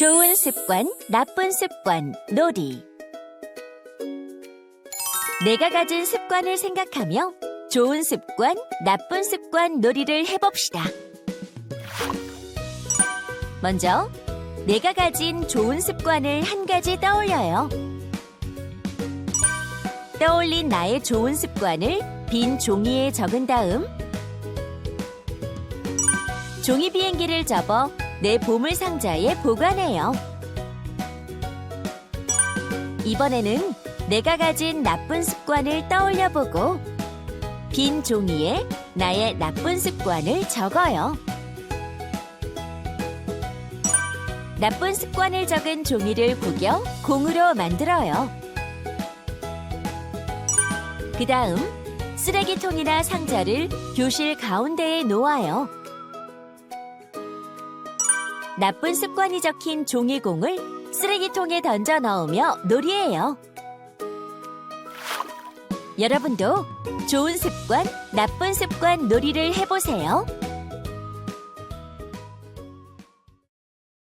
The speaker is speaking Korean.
좋은 습관, 나쁜 습관, 놀이. 내가 가진 습관을 생각하며 좋은 습관, 나쁜 습관 놀이를 해봅시다. 먼저, 내가 가진 좋은 습관을 한 가지 떠올려요. 떠올린 나의 좋은 습관을 빈 종이에 적은 다음, 종이 비행기를 접어 내 보물 상자에 보관해요. 이번에는 내가 가진 나쁜 습관을 떠올려 보고 빈 종이에 나의 나쁜 습관을 적어요. 나쁜 습관을 적은 종이를 구겨 공으로 만들어요. 그 다음 쓰레기통이나 상자를 교실 가운데에 놓아요. 나쁜 습관이 적힌 종이공을 쓰레기통에 던져 넣으며 놀이해요. 여러분도 좋은 습관, 나쁜 습관 놀이를 해보세요.